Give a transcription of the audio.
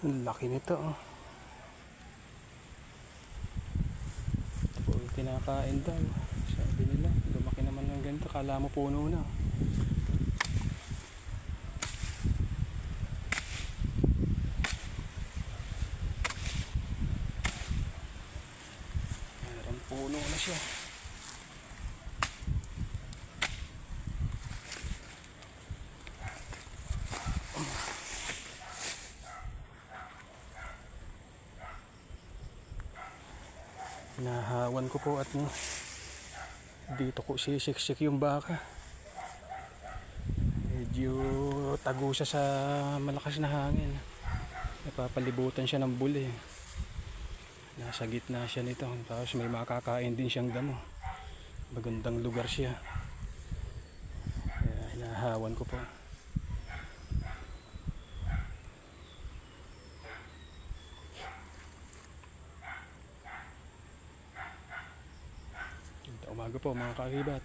Ang laki nito oh. Ito po kinakain daw. Sabi nila, lumaki naman ng ganito. Kala mo puno na. Meron puno na siya. Nahawan ko po at no, dito ko sisiksik yung baka. Medyo tago siya sa malakas na hangin. Napapalibutan siya ng buli. Nasa gitna siya nito. Tapos may makakain din siyang damo. Magandang lugar siya. Kaya hinahawan ko po. Umaga po mga kakibat.